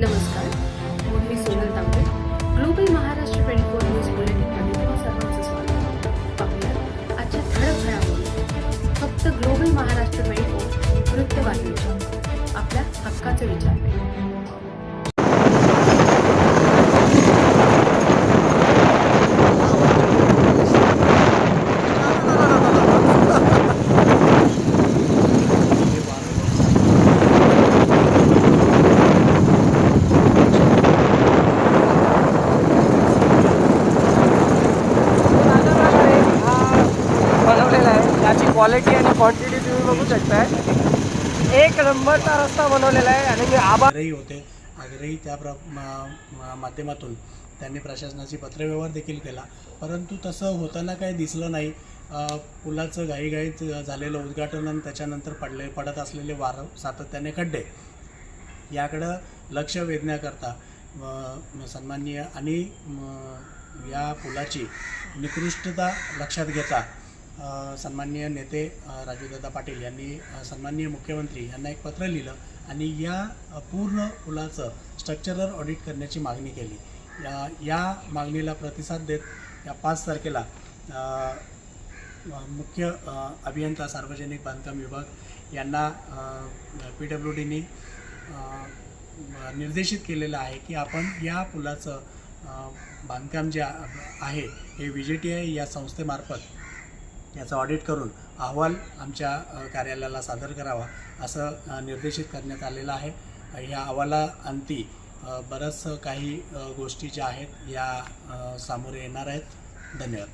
नमस्कार मी Sonal Tambe global Maharashtra twenty four news बुलेटिनमध्ये तुम्हा सर्वांचं स्वागत. पाहूया आजच्या ठळक घडामोडी. फक्त ग्लोबल महाराष्ट्र ट्वेंटी फोर वृत्तवाहिनीच्या आपल्या हक्काचे विचार. याची त्याची क्वालिटी आणि क्वांटिटी तुम्ही बघू शकताय. एक नंबरचा रस्ता बनवलेला आहे आणि मी आभारही होते. आग्रही त्या प्र माध्यमातून त्यांनी प्रशासनाची पत्रव्यवहार देखील केला. परंतु तसं होताना काही दिसलं नाही. पुलाचं घाईघाईत झालेलं उद्घाटन आणि त्याच्यानंतर पडले पडत असलेले वार सातत्याने खड्डे. याकडं लक्ष वेधण्याकरता सन्माननीय आणि या पुलाची निकृष्टता लक्षात घेता सन्माननीय नेते राजीवदादा राजूदादा पाटील यांनी सन्माननीय मुख्यमंत्री यांना एक पत्र लिहिलं आणि या पूर्ण पुलाचं स्ट्रक्चरल ऑडिट करण्याची मागणी केली. या या मागणीला प्रतिसाद देत या पाच तारखेला मुख्य अभियंता सार्वजनिक बांधकाम विभाग यांना पी डब्ल्यू डीनी निर्देशित केलेलं आहे की आपण या पुलाचं बांधकाम जे आहे हे व्ही जे टी आय या संस्थेमार्फत याचं ऑडिट करून अहवाल आमच्या कार्यालयाला सादर करावा असं निर्देशित करण्यात आलेलं आहे. या अहवालाअंती बरंच काही गोष्टी ज्या आहेत या सामोरे येणार आहेत. धन्यवाद.